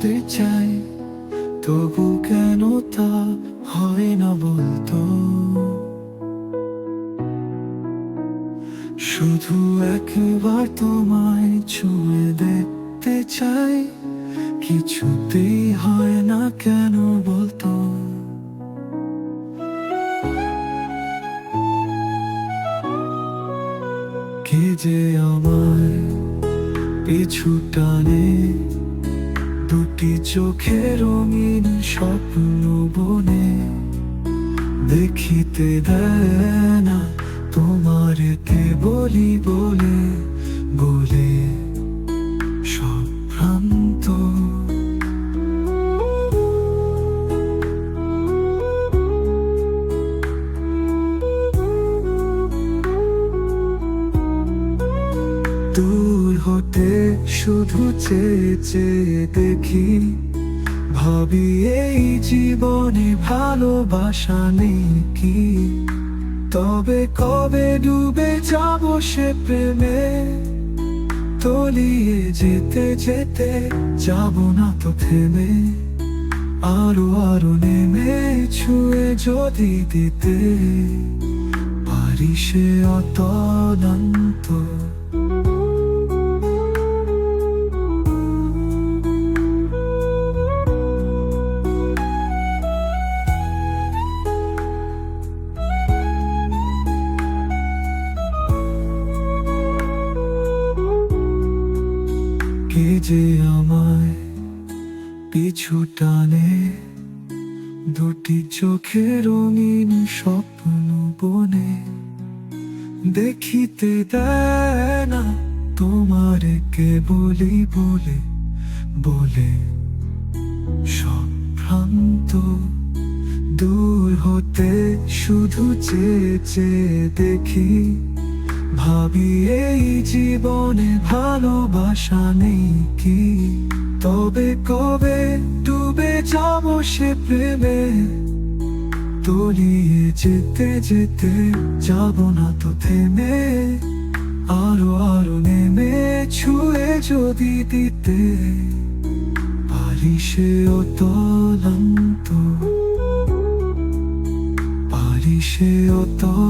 বুঝতে চাই, তবু কেন তা হয় না বলতো? শুধু একবার তোমায় ছুঁয়ে দেখতে চাই, কিছুতেই হয় না কেন বলতো? কে যে আমায় পিছু টানে দুটি চোখে রঙিন স্বপ্ন বনে দেখিতে দেয় না তোমারেতে বলি বলে বলে দূর হতে শুধু চেয়ে চেয়ে দেখি। ভাবি এই জীবনে ভালোবাসা নেই কি? তবে কবে ডুবে যাব সে প্রেমে? তলিয়ে যেতে যেতে যাব না তো থেমে। আরও আরও নেমে ছুঁয়ে যদি দিতে পারি সে অতলান্ত কে যে আমায় পিছু টানে? দুটি চোখে রঙিন স্বপ্ন বনে। দেখিতে না তোমার কে বলি বলে বলে সব ভ্রান্ত দূর হতে শুধু চেয়ে চেয়ে দেখি ভাবি এই জীবনে ভালোবাসা নেই কি? তবে কবে ডুবে যাব সে প্রেমে? তলিয়ে যেতে যেতে যাব না তো থেমে। আরও আরও নেমে ছুঁয়ে যদি দিতে পারি সে অতলান্ত। পারি সে অতলান্ত